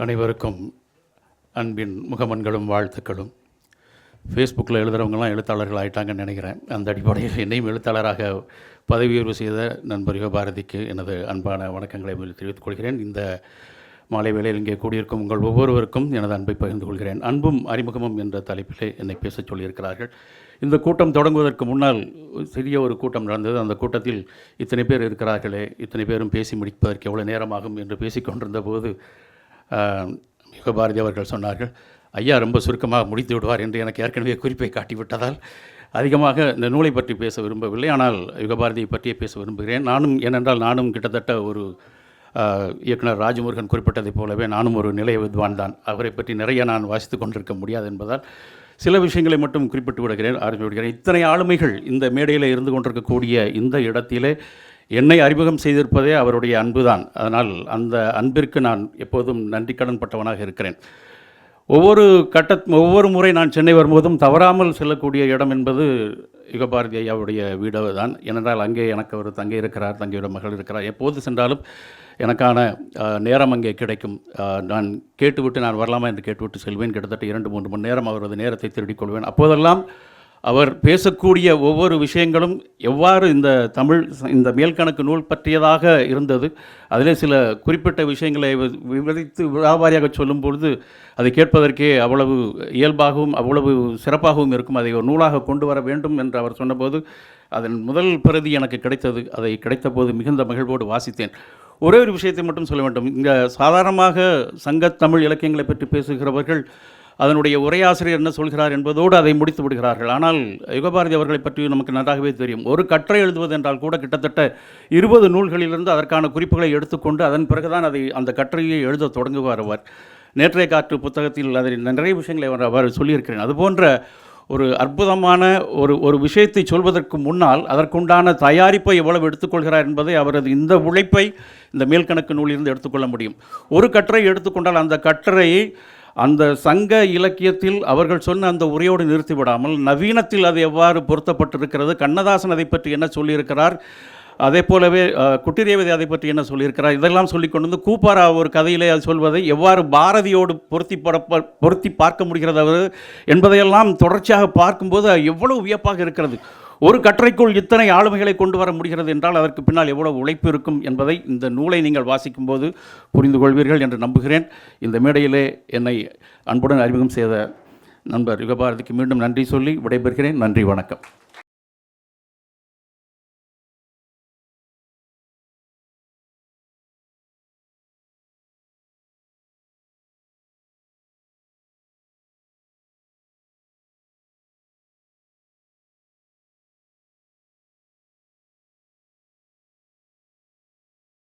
அனைவருக்கும் அன்பின் முகமன்களும் வாழ்த்துக்களும். ஃபேஸ்புக்கில் எழுதுகிறவங்களாம் எழுத்தாளர்கள் ஆயிட்டாங்கன்னு நினைக்கிறேன். அந்த அடிப்படையில் என்னையும் எழுத்தாளராக பதவி உயர்வு செய்த நண்பர் யுகபாரதிக்கு எனது அன்பான வணக்கங்களை தெரிவித்துக் கொள்கிறேன். இந்த மாலை வேளையில் இங்கே கூடியிருக்கும் உங்கள் ஒவ்வொருவருக்கும் எனது அன்பை பகிர்ந்து கொள்கிறேன். அன்பும் அறிமுகமும் என்ற தலைப்பிலே என்னை பேசச் சொல்லியிருக்கிறார்கள். இந்த கூட்டம் தொடங்குவதற்கு முன்னால் சிறிய ஒரு கூட்டம் நடந்தது. அந்த கூட்டத்தில் இத்தனை பேர் இருக்கிறார்களே இத்தனை பேரும் பேசி முடிப்பதற்கு எவ்வளோ நேரமாகும் என்று பேசிக்கொண்டிருந்த போது யுகபாரதி அவர்கள் சொன்னார்கள் ஐயா ரொம்ப சுருக்கமாக முடித்து விடுவார் என்று எனக்கு ஏற்கனவே குறிப்பை காட்டிவிட்டதால் அதிகமாக இந்த நூலை பற்றி பேச விரும்பவில்லை. ஆனால் யுகபாரதியை பற்றியே பேச விரும்புகிறேன். நானும் ஏனென்றால் நானும் கிட்டத்தட்ட ஒரு இயக்குனர் ராஜமுருகன் குறிப்பிட்டதைப் போலவே நானும் ஒரு நிலைய வித்வான் தான். அவரை பற்றி நிறைய நான் வாசித்து கொண்டிருக்க முடியாது என்பதால் சில விஷயங்களை மட்டும் குறிப்பிட்டு விடுகிறேன். ஆரம்பித்து விடுகிறேன். இத்தனை ஆளுமைகள் இந்த மேடையில் இருந்து கொண்டிருக்கக்கூடிய இந்த இடத்திலே என்னை அறிமுகம் செய்திருப்பதே அவருடைய அன்புதான். அதனால் அந்த அன்பிற்கு நான் எப்போதும் நன்றி கடன்பட்டவனாக இருக்கிறேன். ஒவ்வொரு கட்ட ஒவ்வொரு முறை நான் சென்னை வரும்போதும் தவறாமல் செல்லக்கூடிய இடம் என்பது யுகபாரதி ஐயாவுடைய வீடு தான் ஏனென்றால் அங்கே எனக்கு ஒரு தங்கை இருக்கிறார் தங்கையோட மகள் இருக்கிறார். எப்போது சென்றாலும் எனக்கான நேரம் அங்கே கிடைக்கும். நான் கேட்டுவிட்டு நான் வரலாமா என்று கேட்டுவிட்டு செல்வேன். கிட்டத்தட்ட இரண்டு மூன்று மணி நேரம் அவரது நேரத்தை திருடிக் கொள்வேன். அப்போதெல்லாம் அவர் பேசக்கூடிய ஒவ்வொரு விஷயங்களும் எவ்வாறு இந்த தமிழ் இந்த மேல்கணக்கு நூல் பற்றியதாக இருந்தது அதிலே சில குறிப்பிட்ட விஷயங்களை வி- விவரித்து வியாபாரியாக சொல்லும் பொழுது அதை கேட்பதற்கே அவ்வளவு இயல்பாகவும் அவ்வளவு சிறப்பாகவும் இருக்கும். அதை ஒரு நூலாக கொண்டு வர வேண்டும் என்று அவர் சொன்னபோது அதன் முதல் பிரதி எனக்கு கிடைத்தது. அதை கிடைத்த போது மிகுந்த மகிழ்வோடு வாசித்தேன். ஒரே ஒரு விஷயத்தை மட்டும் சொல்ல வேண்டும். இங்கே சாதாரணமாக சங்கத் தமிழ் இலக்கியங்களை பற்றி பேசுகிறவர்கள் அதனுடைய உரையாசிரியர் என்ன சொல்கிறார் என்பதோடு அதை முடித்து விடுகிறார்கள். ஆனால் யுகபாரதி அவர்களை பற்றி நமக்கு நன்றாகவே தெரியும். ஒரு கற்றை எழுதுவது என்றால் கூட கிட்டத்தட்ட இருபது நூல்களிலிருந்து அதற்கான குறிப்புகளை எடுத்துக்கொண்டு அதன் பிறகுதான் அதை அந்த கட்டுரையை எழுத தொடங்குவார் அவர். நேற்றைய காற்று புத்தகத்தில் அதில் நிறைய விஷயங்களை அவர் அவர் சொல்லியிருக்கிறேன் அதுபோன்ற ஒரு அற்புதமான ஒரு ஒரு விஷயத்தை சொல்வதற்கு முன்னால் அதற்குண்டான தயாரிப்பை எவ்வளவு எடுத்துக்கொள்கிறார் என்பதை அவரது இந்த உழைப்பை இந்த மேல்கணக்கு நூலிலிருந்து எடுத்துக்கொள்ள முடியும். ஒரு கட்டுரை எடுத்துக்கொண்டால் அந்த கட்டுரையை அந்த சங்க இலக்கியத்தில் அவர்கள் சொன்ன அந்த உரையோடு நிறுத்திவிடாமல் நவீனத்தில் அது எவ்வாறு பொருத்தப்பட்டிருக்கிறது கண்ணதாசன் அதை பற்றி என்ன சொல்லியிருக்கிறார் அதே போலவே குட்டிரேவதி அதை பற்றி என்ன சொல்லியிருக்கிறார் இதெல்லாம் சொல்லி கொண்டு வந்து கூப்பாரா ஒரு கதையிலே அது சொல்வதை எவ்வாறு பாரதியோடு பொருத்தி படப்ப பொருத்தி பார்க்க முடிகிறது அவர் என்பதையெல்லாம் தொடர்ச்சியாக பார்க்கும்போது எவ்வளவு வியப்பாக இருக்கிறது. ஒரு கட்டுரைக்குள் இத்தனை ஆளுமைகளை கொண்டு வர முடிகிறது என்றால் அதற்கு பின்னால் எவ்வளவு உழைப்பு இருக்கும் என்பதை இந்த நூலை நீங்கள் வாசிக்கும்போது புரிந்து கொள்வீர்கள் என்று நம்புகிறேன். இந்த மேடையிலே என்னை அன்புடன் அறிமுகம் செய்த நண்பர் யுகபாரதிக்கு மீண்டும் நன்றி சொல்லி விடைபெறுகிறேன். நன்றி வணக்கம்.